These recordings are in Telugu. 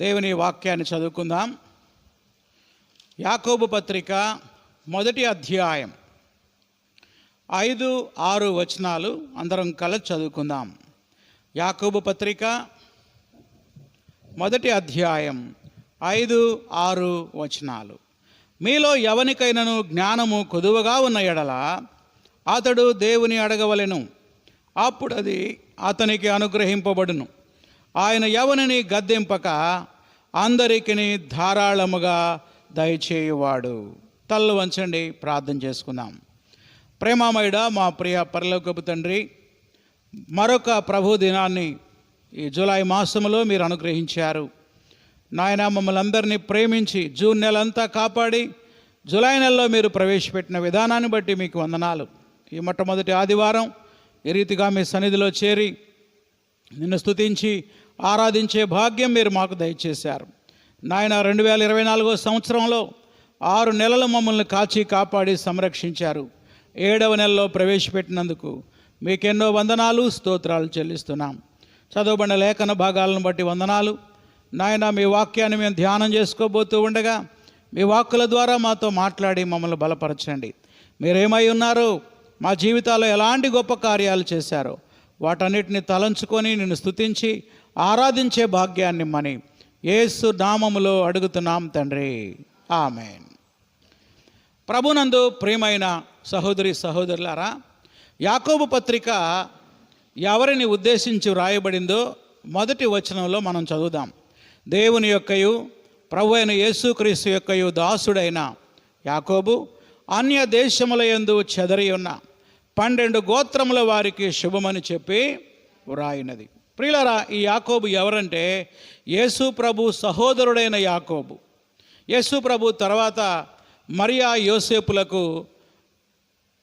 దేవుని వాక్యాన్ని చదువుకుందాం. యాకోబు పత్రిక మొదటి అధ్యాయం ఐదు ఆరు వచనాలు అందరం కల చదువుకుందాం. యాకోబు పత్రిక మొదటి అధ్యాయం ఐదు ఆరు వచనాలు. మీలో ఎవనికైనను జ్ఞానము కొదువగా ఉన్న ఎడల అతడు దేవుని అడగవలెను. అప్పుడు అది అతనికి అనుగ్రహింపబడును. ఆయన ఎవరిని గద్దెంపక అందరికిని ధారాళముగా దయచేయువాడు. తల్లు వంచండి ప్రార్థన చేసుకుందాం. ప్రేమామయుడ మా ప్రియ పరలోకపు తండ్రి మరొక ప్రభు దినాన్ని ఈ జూలై మాసంలో మీరు అనుగ్రహించారు. నాయన మమ్మల్ని అందరినీ ప్రేమించి జూన్ నెలంతా కాపాడి జూలై నెలలో మీరు ప్రవేశపెట్టిన విధానాన్ని బట్టి మీకు వందనాలు. ఈ మొట్టమొదటి ఆదివారం ఈ రీతిగా మీ సన్నిధిలో చేరి నిన్ను స్తుతించి ఆరాధించే భాగ్యం మీరు మాకు దయచేశారు. నాయన రెండు వేల ఇరవై నాలుగో సంవత్సరంలో ఆరు నెలలు మమ్మల్ని కాచి కాపాడి సంరక్షించారు. ఏడవ నెలలో ప్రవేశపెట్టినందుకు మీకెన్నో వందనాలు స్తోత్రాలు చెల్లిస్తున్నాం. చదవబడిన లేఖన భాగాలను బట్టి వందనాలు. నాయన మీ వాక్యాన్ని మేము ధ్యానం చేసుకోబోతూ ఉండగా మీ వాక్కుల ద్వారా మాతో మాట్లాడి మమ్మల్ని బలపరచండి. మీరేమై ఉన్నారో మా జీవితాల్లో ఎలాంటి గొప్ప కార్యాలు చేశారో వాటన్నిటిని తలంచుకొని నిన్ను స్తుతించి ఆరాధించే భాగ్యాన్ని మని ఏసు నామములో అడుగుతున్నాం తండ్రి. ఆమెన్. ప్రభునందు ప్రియమైన సహోదరి సహోదరులారా యాకోబు పత్రిక ఎవరిని ఉద్దేశించి వ్రాయబడిందో మొదటి వచనంలో మనం చదువుదాం. దేవుని యొక్కయు ప్రభు అయిన యేసుక్రీస్తు యొక్కయు దాసుడైన యాకోబు అన్య దేశముల యందు చెదరి ఉన్న పన్నెండు గోత్రముల వారికి శుభమని చెప్పి వ్రాయినది. ప్రియులారా ఈ యాకోబు ఎవరంటే యేసు ప్రభు సహోదరుడైన యాకోబు. యేసు ప్రభు తర్వాత మరియా యోసేపులకు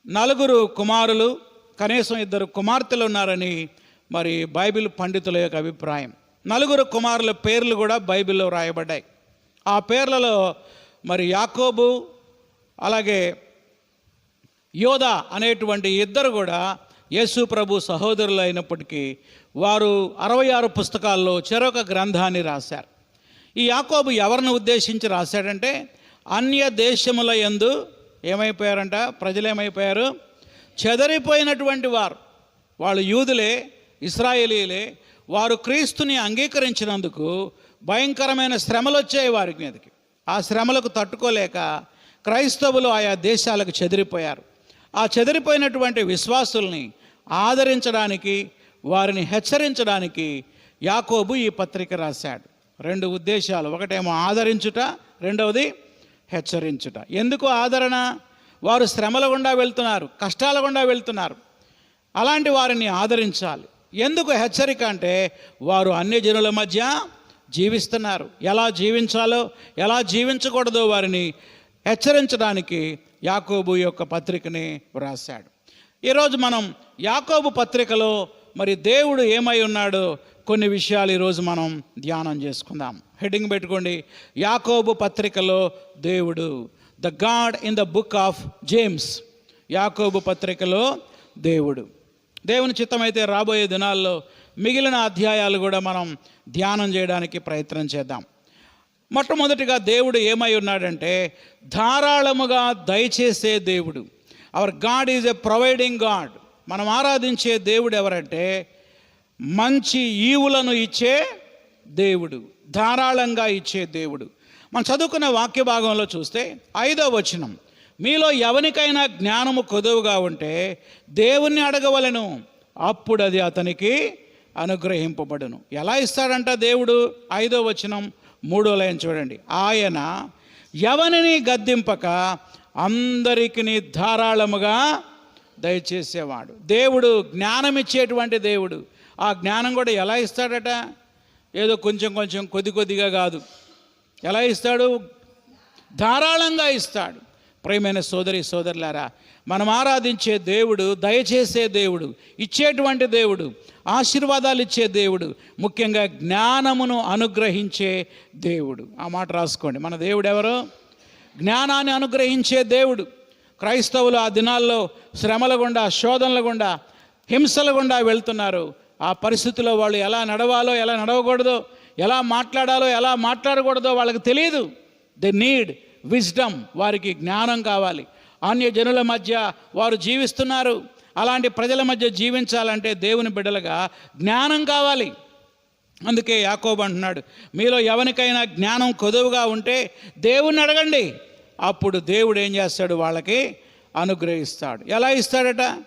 నలుగురు కుమారులు కనీసం ఇద్దరు కుమార్తెలు ఉన్నారని మరి బైబిల్ పండితుల యొక్క అభిప్రాయం. నలుగురు కుమారుల పేర్లు కూడా బైబిల్లో రాయబడ్డాయి. ఆ పేర్లలో మరి యాకోబు అలాగే యోధ అనేటువంటి ఇద్దరు కూడా యేసు ప్రభు సహోదరులు అయినప్పటికీ వారు అరవై ఆరు పుస్తకాల్లో చెరొక గ్రంథాన్ని రాశారు. ఈ యాకోబు ఎవరిని ఉద్దేశించి రాశాడంటే అన్య దేశముల యందు ఏమైపోయారంట? ప్రజలు ఏమైపోయారు? చెదరిపోయినటువంటి వారు. వాళ్ళు యూదులే ఇస్రాయేలీలే వారు క్రీస్తుని అంగీకరించినందుకు భయంకరమైన శ్రమలు వచ్చాయి వారి మీదకి. ఆ శ్రమలకు తట్టుకోలేక క్రైస్తవులు ఆయా దేశాలకు చెదిరిపోయారు. ఆ చెదిరిపోయినటువంటి విశ్వాసుల్ని ఆదరించడానికి వారిని హెచ్చరించడానికి యాకోబు ఈ పత్రిక రాశాడు. రెండు ఉద్దేశాలు. ఒకటేమో ఆదరించుట రెండవది హెచ్చరించుట. ఎందుకు ఆదరణ? వారు శ్రమల గుండా వెళ్తున్నారు కష్టాల గుండా వెళ్తున్నారు. అలాంటి వారిని ఆదరించాలి. ఎందుకు హెచ్చరిక అంటే వారు అన్య జనుల మధ్య జీవిస్తున్నారు. ఎలా జీవించాలో ఎలా జీవించకూడదో వారిని హెచ్చరించడానికి యాకోబు యొక్క పత్రికని వ్రాశాడు. ఈరోజు మనం యాకోబు పత్రికలో మరి దేవుడు ఏమై ఉన్నాడు కొన్ని విషయాలు ఈరోజు మనం ధ్యానం చేసుకుందాం. హెడ్డింగ్ పెట్టుకోండి. యాకోబు పత్రికలో దేవుడు the God in the book of James యాకోబు పత్రికలో దేవుడు. దేవుని చిత్తమైతే రాబోయే దినాల్లో మిగిలిన అధ్యాయాలు కూడా మనం ధ్యానం చేయడానికి ప్రయత్నం చేద్దాం. మొట్టమొదటిగా దేవుడు ఏమై ఉన్నాడంటే ధారాళముగా దయచేసే దేవుడు. Our God is a providing God మనం ఆరాధించే దేవుడు ఎవరంటే మంచి ఈవులను ఇచ్చే దేవుడు ధారాళంగా ఇచ్చే దేవుడు. మనం చదువుకున్న వాక్య భాగంలో చూస్తే ఐదో వచనం మీలో ఎవరికైనా జ్ఞానము కొదువుగా ఉంటే దేవుణ్ణి అడగవలను అప్పుడు అది అతనికి అనుగ్రహింపబడును. ఎలా ఇస్తాడంట దేవుడు? ఐదో వచనం మూడో లైన్ చూడండి. ఆయన ఎవరిని గద్దింపక అందరికీ ధారాళముగా దయచేసేవాడు. దేవుడు జ్ఞానం ఇచ్చేటువంటి దేవుడు. ఆ జ్ఞానం కూడా ఎలా ఇస్తాడట? ఏదో కొంచెం కొంచెం కొద్ది కొద్దిగా కాదు. ఎలా ఇస్తాడు? ధారాళంగా ఇస్తాడు. ప్రేమైన సోదరి సోదరులారా మనం ఆరాధించే దేవుడు దయచేసే దేవుడు ఇచ్చేటువంటి దేవుడు ఆశీర్వాదాలు ఇచ్చే దేవుడు ముఖ్యంగా జ్ఞానమును అనుగ్రహించే దేవుడు. ఆ మాట రాసుకోండి. మన దేవుడు ఎవరు? జ్ఞానాన్ని అనుగ్రహించే దేవుడు. క్రైస్తవులు ఆ దినాల్లో శ్రమల గుండా శోధనల గుండా హింసల గుండా వెళ్తున్నారు. ఆ పరిస్థితిలో వాళ్ళు ఎలా నడవాలో ఎలా నడవకూడదో ఎలా మాట్లాడాలో ఎలా మాట్లాడకూడదో వాళ్ళకి తెలియదు ది నీడ్ విజ్డమ్ వారికి జ్ఞానం కావాలి. అన్య జనుల మధ్య వారు జీవిస్తున్నారు. అలాంటి ప్రజల మధ్య జీవించాలంటే దేవుని బిడ్డలుగా జ్ఞానం కావాలి. అందుకే యాకోబు అంటున్నాడు మీలో ఎవరికైనా జ్ఞానం కొదువుగా ఉంటే దేవుణ్ణి అడగండి. అప్పుడు దేవుడు ఏం చేస్తాడు వాళ్ళకి అనుగ్రహిస్తాడు. ఎలా ఇస్తాడట?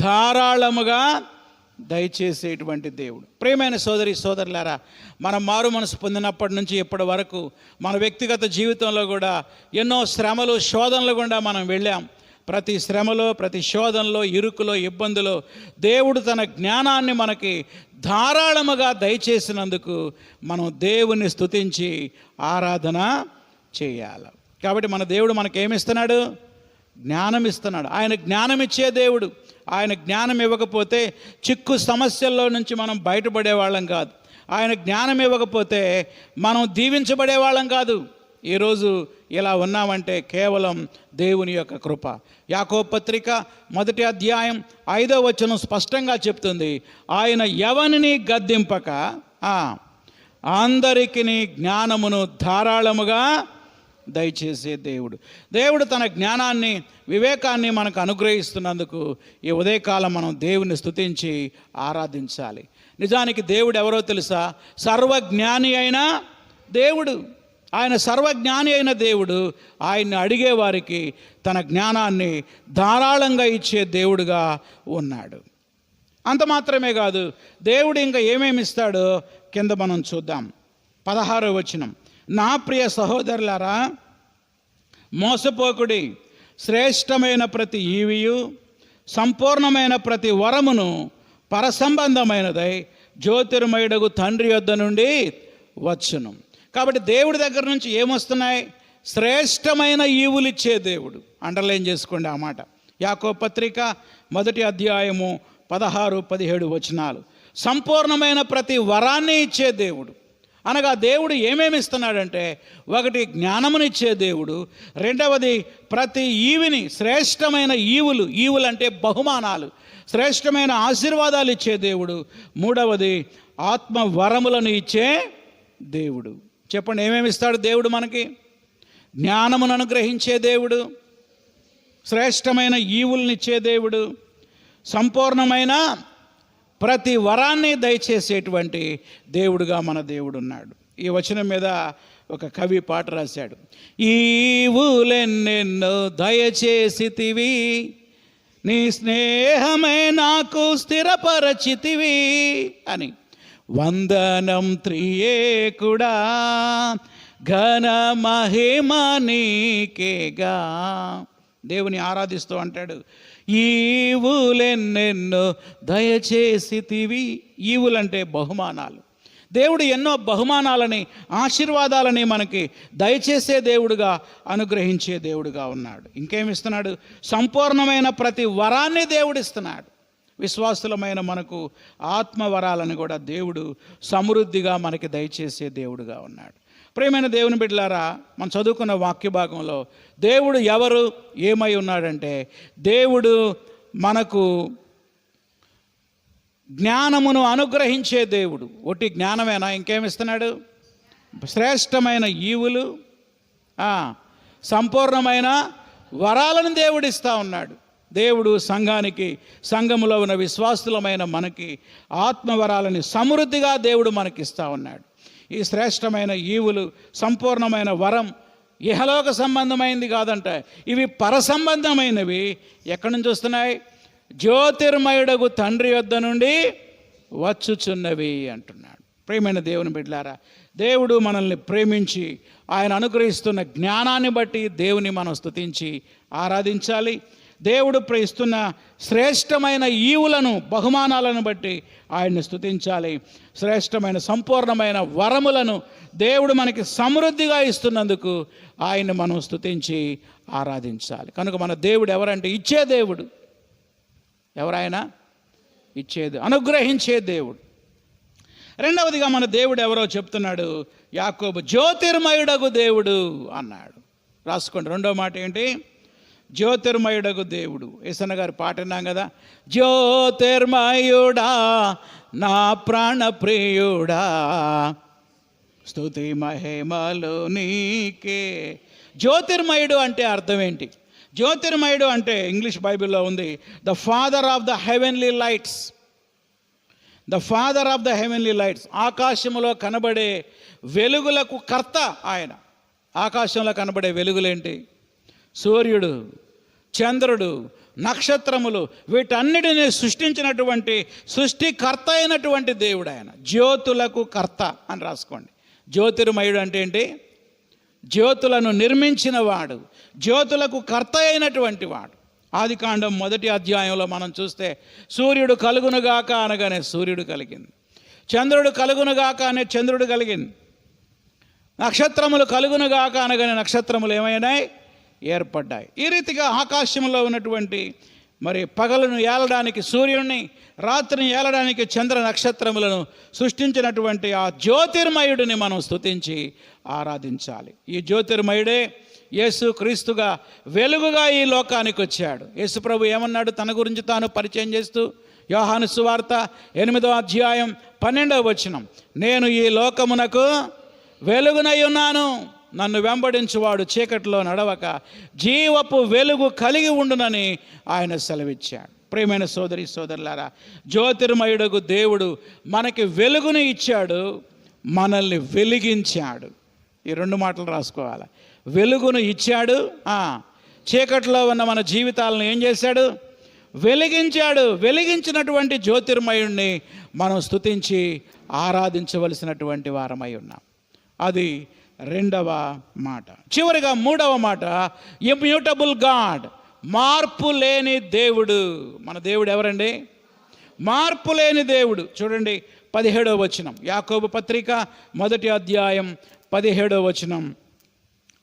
ధారాళముగా దయచేసేటువంటి దేవుడు. ప్రేమైన సోదరి సోదరులారా మనం మారు మనసు పొందినప్పటి నుంచి ఇప్పటి వరకు మన వ్యక్తిగత జీవితంలో కూడా ఎన్నో శ్రమలు శోధనలు గుండా మనం వెళ్ళాం. ప్రతి శ్రమలో ప్రతి శోధనలో ఇరుకులో ఇబ్బందులో దేవుడు తన జ్ఞానాన్ని మనకి ధారాళముగా దయచేసినందుకు మనం దేవుని స్తుతించి ఆరాధన చేయాలి. కాబట్టి మన దేవుడు మనకేమిస్తున్నాడు? జ్ఞానం ఇస్తున్నాడు ఆయన జ్ఞానం ఇచ్చే దేవుడు. ఆయన జ్ఞానం ఇవ్వకపోతే చిక్కు సమస్యల్లో నుంచి మనం బయటపడే వాళ్ళం కాదు. ఆయన జ్ఞానం ఇవ్వకపోతే మనం దీవించబడే వాళ్ళం కాదు. ఈరోజు ఇలా ఉన్నామంటే కేవలం దేవుని యొక్క కృప. యాకో పత్రిక మొదటి అధ్యాయం ఐదో వచనం స్పష్టంగా చెప్తుంది. ఆయన ఎవరిని గద్దింపక? ఆ, అందరికిని జ్ఞానమును ధారాళముగా దయచేసే దేవుడు. దేవుడు తన జ్ఞానాన్ని వివేకాన్ని మనకు అనుగ్రహిస్తున్నందుకు ఈ ఉదయకాలం మనం దేవుని స్తుతించి ఆరాధించాలి. నిజానికి దేవుడు ఎవరో తెలుసా? సర్వజ్ఞాని అయిన దేవుడు. ఆయన సర్వజ్ఞాని అయిన దేవుడు ఆయన్ని అడిగే వారికి తన జ్ఞానాన్ని ధారాళంగా ఇచ్చే దేవుడుగా ఉన్నాడు. అంత మాత్రమే కాదు దేవుడు ఇంకా ఏమేమి ఇస్తాడో కింద మనం చూద్దాం. పదహారో వచనం. నా ప్రియ సహోదరులారా మోసపోకుడి శ్రేష్టమైన ప్రతి ఈవియు సంపూర్ణమైన ప్రతి వరమును పరసంబంధమైనదై జ్యోతిర్మయుడగు తండ్రి యొద్ద నుండి వచ్చును. కాబట్టి దేవుడి దగ్గర నుంచి ఏమొస్తున్నాయి? శ్రేష్టమైన ఈవులు ఇచ్చే దేవుడు. అండర్లైన్ చేసుకోండి ఆ మాట. యాకో పత్రిక మొదటి అధ్యాయము పదహారు పదిహేడు వచనాలు. సంపూర్ణమైన ప్రతి వరాన్ని ఇచ్చే దేవుడు. అనగా దేవుడు ఏమేమి ఇస్తున్నాడంటే ఒకటి జ్ఞానమునిచ్చే దేవుడు రెండవది ప్రతి ఈవిని శ్రేష్టమైన ఈవులు ఈవులు అంటే బహుమానాలు శ్రేష్టమైన ఆశీర్వాదాలు ఇచ్చే దేవుడు మూడవది ఆత్మ వరములను ఇచ్చే దేవుడు. చెప్పండి ఏమేమి ఇస్తాడు దేవుడు మనకి? జ్ఞానమును అనుగ్రహించే దేవుడు శ్రేష్టమైన ఈవుల్నిచ్చే దేవుడు సంపూర్ణమైన ప్రతి వరాన్ని దయచేసేటువంటి దేవుడుగా మన దేవుడు ఉన్నాడు ఈ వచనం మీద ఒక కవి పాట రాశాడు. ఈవులెన్నెన్నో దయచేసితివి నీ స్నేహమే నాకు స్థిరపరచితివి అని. వందనం త్రియేకుడా ఘన మహిమ నీకేగా. దేవుని ఆరాధిస్తూ అంటాడు ఈవులెన్నెన్నో దయచేసితివి. ఈవులంటే బహుమానాలు. దేవుడు ఎన్నో బహుమానాలని ఆశీర్వాదాలని మనకి దయచేసే దేవుడుగా అనుగ్రహించే దేవుడుగా ఉన్నాడు. ఇంకేమిస్తున్నాడు? సంపూర్ణమైన ప్రతి వరాన్ని దేవుడిస్తున్నాడు. విశ్వాసులమైన మనకు ఆత్మవరాలను కూడా దేవుడు సమృద్ధిగా మనకి దయచేసే దేవుడుగా ఉన్నాడు. ప్రేమైన దేవుని బిడ్డలారా మనం చదువుకున్న వాక్య భాగంలో దేవుడు ఎవరు ఏమై ఉన్నాడంటే దేవుడు మనకు జ్ఞానమును అనుగ్రహించే దేవుడు. ఒట్టి జ్ఞానమేనా? ఇంకేమిస్తున్నాడు శ్రేష్టమైన ఈవులు సంపూర్ణమైన వరాలను దేవుడు ఇస్తూ ఉన్నాడు. దేవుడు సంఘానికి సంఘములో ఉన్న విశ్వాసులమైన మనకి ఆత్మవరాలని సమృద్ధిగా దేవుడు మనకి ఇస్తూ ఉన్నాడు. ఈ శ్రేష్టమైన ఈవులు సంపూర్ణమైన వరం ఇహలోక సంబంధమైనది కాదంట. ఇవి పరసంబంధమైనవి. ఎక్కడి నుంచి వస్తున్నాయి? జ్యోతిర్మయుడగు తండ్రి యొద్ద నుండి వచ్చుచున్నవి అంటున్నాడు. ప్రేమైన దేవుని బిడ్డలారా దేవుడు మనల్ని ప్రేమించి ఆయన అనుగ్రహిస్తున్న జ్ఞానాన్ని బట్టి దేవుని మనం స్తుతించి ఆరాధించాలి. దేవుడు ప్రేస్తున్న శ్రేష్టమైన ఈవులను బహుమానాలను బట్టి ఆయన్ని స్తుతించాలి. శ్రేష్టమైన సంపూర్ణమైన వరములను దేవుడు మనకి సమృద్ధిగా ఇస్తున్నందుకు ఆయన్ని మనం స్తుతించి ఆరాధించాలి. కనుక మన దేవుడు ఎవరంటే ఇచ్చే దేవుడు. ఎవరైనా ఇచ్చేది అనుగ్రహించే దేవుడు. రెండవదిగా మన దేవుడు ఎవరో చెప్తున్నాడు? యాకోబు జ్యోతిర్మయుడగు దేవుడు అన్నాడు. రాసుకోండి. రెండో మాట ఏంటి? జ్యోతిర్మయుడకు దేవుడు. యేసన్న గారు పాటన్నాం కదా? జ్యోతిర్మయుడా నా ప్రాణప్రియుడా స్థుతి స్తుతి మహిమలు నీకే. జ్యోతిర్మయుడు అంటే అర్థం ఏంటి? జ్యోతిర్మయుడు అంటే ఇంగ్లీష్ బైబిల్లో ఉంది the father of the heavenly lights. The father of the heavenly lights. ఆకాశంలో కనబడే వెలుగులకు కర్త ఆయన. ఆకాశంలో కనబడే వెలుగులేంటి సూర్యుడు చంద్రుడు నక్షత్రములు వీటన్నిటిని సృష్టించినటువంటి సృష్టికర్త అయినటువంటి దేవుడు ఆయన. జ్యోతులకు కర్త అని రాసుకోండి. జ్యోతిర్మయుడు అంటే ఏంటి? జ్యోతులను నిర్మించిన వాడు. జ్యోతులకు కర్త అయినటువంటి వాడు. ఆది కాండం మొదటి అధ్యాయంలో మనం చూస్తే సూర్యుడు కలుగునుగాక అనగానే సూర్యుడు కలిగింది. చంద్రుడు కలుగునుగాక అనే చంద్రుడు కలిగింది. నక్షత్రములు కలుగునుగాక అనగానే నక్షత్రములు ఏమైనాయి ఏర్పడ్డాయి. ఈ రీతిగా ఆకాశంలో ఉన్నటువంటి మరి పగలను ఏలడానికి సూర్యుడిని రాత్రిని ఏలడానికి చంద్ర నక్షత్రములను సృష్టించినటువంటి ఆ జ్యోతిర్మయుడిని మనం స్తుతించి ఆరాధించాలి. ఈ జ్యోతిర్మయుడే యేసు క్రీస్తుగా వెలుగుగా ఈ లోకానికి వచ్చాడు. యేసు ప్రభు ఏమన్నాడు? తన గురించి తాను పరిచయం చేస్తూ యోహాను సువార్త ఎనిమిదో అధ్యాయం పన్నెండవ వచనం. నేను ఈ లోకమునకు వెలుగునై ఉన్నాను. నన్ను వెంబడించువాడు చీకటిలో నడవక జీవపు వెలుగు కలిగి ఉండునని ఆయన సెలవిచ్చాడు. ప్రియమైన సోదరి సోదరులారా జ్యోతిర్మయుడకు దేవుడు మనకి వెలుగును ఇచ్చాడు మనల్ని వెలిగించాడు. ఈ రెండు మాటలు రాసుకోవాలి? వెలుగును ఇచ్చాడు చీకట్లో ఉన్న మన జీవితాలను ఏం చేశాడు? వెలిగించాడు. వెలిగించినటువంటి జ్యోతిర్మయుణ్ణి మనం స్తుతించి ఆరాధించవలసినటువంటి వారమై ఉన్నాం. అది రెండవ మాట. చివరిగా మూడవ మాట ఇమ్యూటబుల్ గాడ్ మార్పు లేని దేవుడు. మన దేవుడు ఎవరండి? మార్పు లేని దేవుడు. చూడండి పదిహేడవ వచనం. యాకోబు పత్రిక మొదటి అధ్యాయం పదిహేడవ వచనం.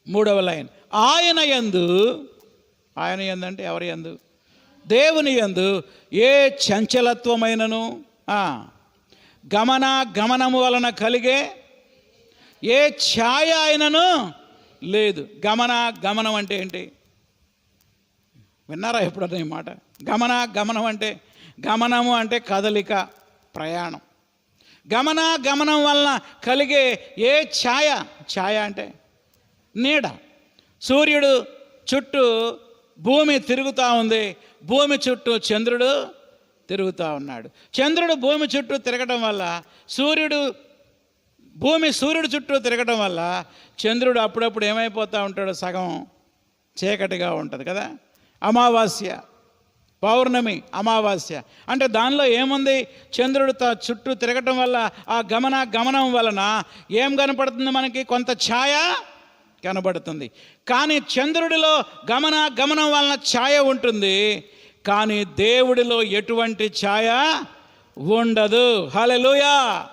మూడవ లైన్. ఆయన యందు ఆయన యందు అంటే ఎవరి యందు? దేవుని యందు. ఏ చంచలత్వమైనను? గమన గమనము వలన కలిగే ఏ ఛాయ ఆయనను లేదు. గమన గమనం అంటే ఏంటి? విన్నారా ఎప్పుడన్నా ఈ మాట? గమన గమనం అంటే గమనము అంటే కదలిక ప్రయాణం. గమన గమనం వలన కలిగే ఏ ఛాయ? ఛాయ అంటే నీడ. సూర్యుడు చుట్టూ భూమి తిరుగుతూ ఉంది. భూమి చుట్టూ చంద్రుడు తిరుగుతూ ఉన్నాడు. చంద్రుడు భూమి చుట్టూ తిరగటం వల్ల సూర్యుడు భూమి సూర్యుడు చుట్టూ తిరగటం వల్ల చంద్రుడు అప్పుడప్పుడు ఏమైపోతూ ఉంటాడు సగం చీకటిగా ఉంటుంది కదా? అమావాస్య పౌర్ణమి అమావాస్య. అంటే దానిలో ఏముంది? చంద్రుడు త చుట్టూ తిరగటం వల్ల ఆ గమన గమనం వలన ఏం కనపడుతుంది మనకి? కొంత ఛాయ కనబడుతుంది. కానీ చంద్రుడిలో గమన గమనం వలన ఛాయ ఉంటుంది. కానీ దేవుడిలో ఎటువంటి ఛాయ ఉండదు. హలెలూయా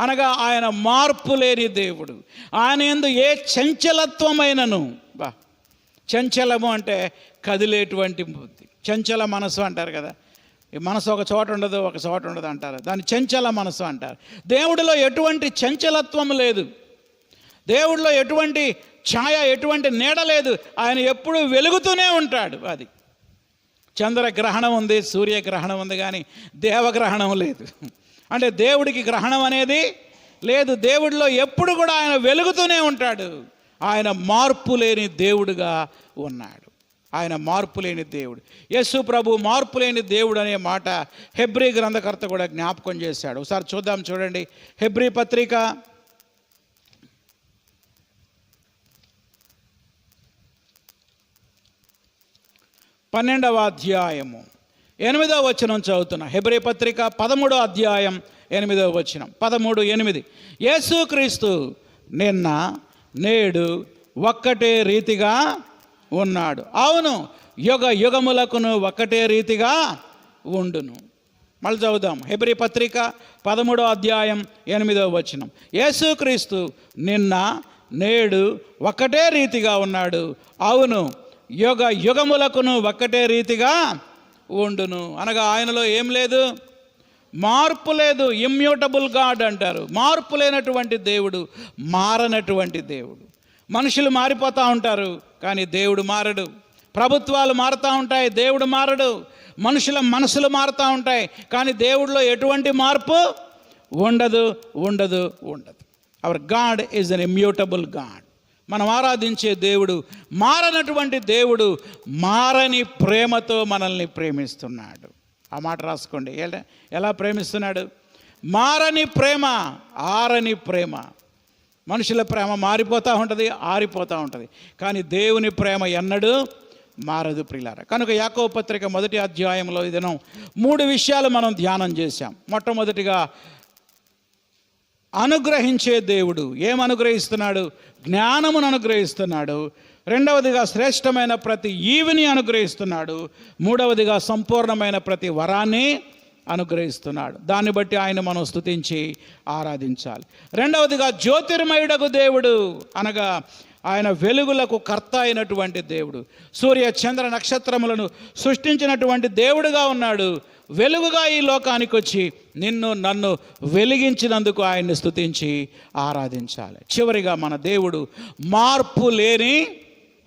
అనగా ఆయన మార్పు లేని దేవుడు. ఆయన ఎందు ఏ చంచలత్వమైనను? బా చంచలము అంటే కదిలేటువంటి బుద్ధి. చంచల మనసు అంటారు కదా. ఈ మనసు ఒక చోట ఉండదు ఒక చోట ఉండదు అంటారు. దాన్ని చంచల మనసు అంటారు. దేవుడిలో ఎటువంటి చంచలత్వం లేదు. దేవుడిలో ఎటువంటి ఛాయ ఎటువంటి నీడ లేదు. ఆయన ఎప్పుడూ వెలుగుతూనే ఉంటాడు అది. చంద్రగ్రహణం ఉంది సూర్యగ్రహణం ఉంది కానీ దేవగ్రహణం లేదు. అంటే దేవుడికి గ్రహణం అనేది లేదు. దేవుడిలో ఎప్పుడు కూడా ఆయన వెలుగుతూనే ఉంటాడు. ఆయన మార్పు లేని దేవుడుగా ఉన్నాడు. ఆయన మార్పు లేని దేవుడు. యేసు ప్రభు మార్పు లేని దేవుడు అనే మాట హెబ్రీ గ్రంథకర్త కూడా జ్ఞాపకం చేశాడు. ఒకసారి చూద్దాం చూడండి. హెబ్రీ పత్రిక పన్నెండవ అధ్యాయము. ఎనిమిదో వచనం చదువుతున్నా. హెబ్రే పత్రిక పదమూడో అధ్యాయం ఎనిమిదో వచనం. పదమూడు ఎనిమిది. యేసుక్రీస్తు నిన్న నేడు ఒక్కటే రీతిగా ఉన్నాడు. అవును యుగ యుగములకును ఒక్కటే రీతిగా ఉండును. మళ్ళీ చదువుదాం. హెబ్రి పత్రిక పదమూడో అధ్యాయం ఎనిమిదో వచనం. యేసుక్రీస్తు నిన్న నేడు ఒక్కటే రీతిగా ఉన్నాడు. అవును యుగ యుగములకును ఒక్కటే రీతిగా ఉండును. అనగా ఆయనలో ఏం లేదు? మార్పు లేదు. ఇమ్యూటబుల్ గాడ్ అంటారు. మార్పు లేనటువంటి దేవుడు మారనటువంటి దేవుడు. మనుషులు మారిపోతూ ఉంటారు కానీ దేవుడు మారడు. ప్రభుత్వాలు మారుతూ ఉంటాయి దేవుడు మారడు. మనుషుల మనసులు మారుతూ ఉంటాయి కానీ దేవుడిలో ఎటువంటి మార్పు ఉండదు ఉండదు ఉండదు. Our God is an immutable God మనం ఆరాధించే దేవుడు మారనటువంటి దేవుడు మారని ప్రేమతో మనల్ని ప్రేమిస్తున్నాడు. ఆ మాట రాసుకోండి. ఎలా ప్రేమిస్తున్నాడు? మారని ప్రేమ ఆరని ప్రేమ. మనుషుల ప్రేమ మారిపోతూ ఉంటుంది ఆరిపోతూ ఉంటుంది. కానీ దేవుని ప్రేమ ఎన్నడూ మారదు ప్రిలార. కనుక యాకో పత్రిక మొదటి అధ్యాయంలో ఇదనం మూడు విషయాలు మనం ధ్యానం చేశాం. మొట్టమొదటిగా అనుగ్రహించే దేవుడు. ఏం అనుగ్రహిస్తున్నాడు? జ్ఞానమును అనుగ్రహిస్తున్నాడు. రెండవదిగా శ్రేష్టమైన ప్రతి ఈవిని అనుగ్రహిస్తున్నాడు. మూడవదిగా సంపూర్ణమైన ప్రతి వరాన్ని అనుగ్రహిస్తున్నాడు. దాన్ని బట్టి ఆయన మనం స్తుతించి ఆరాధించాలి. రెండవదిగా జ్యోతిర్మయుడకు దేవుడు అనగా ఆయన వెలుగులకు కర్త అయినటువంటి దేవుడు. సూర్య చంద్ర నక్షత్రములను సృష్టించినటువంటి దేవుడుగా ఉన్నాడు. వెలుగుగా ఈ లోకానికి వచ్చి నిన్ను నన్ను వెలిగించినందుకు ఆయన్ని స్తుతించి ఆరాధించాలి. చివరిగా మన దేవుడు మార్పు లేని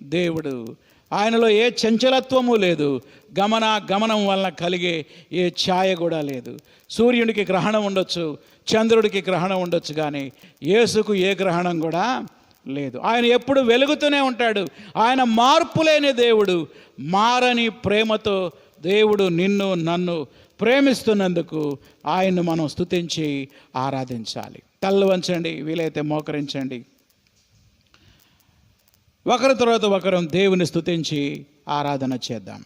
దేవుడు. ఆయనలో ఏ చంచలత్వము లేదు. గమన గమనం వలన కలిగే ఏ ఛాయ కూడా లేదు. సూర్యునికి గ్రహణం ఉండొచ్చు చంద్రుడికి గ్రహణం ఉండొచ్చు కానీ యేసుకు ఏ గ్రహణం కూడా లేదు. ఆయన ఎప్పుడు వెలుగుతూనే ఉంటాడు. ఆయన మార్పు లేని దేవుడు. మారని ప్రేమతో దేవుడు నిన్ను నన్ను ప్రేమిస్తున్నందుకు ఆయన్ను మనం స్తుతించి ఆరాధించాలి. తల్లు వంచండి వీలైతే మోకరించండి. ఒకరి తర్వాత ఒకరం దేవుని స్థుతించి ఆరాధన చేద్దాం.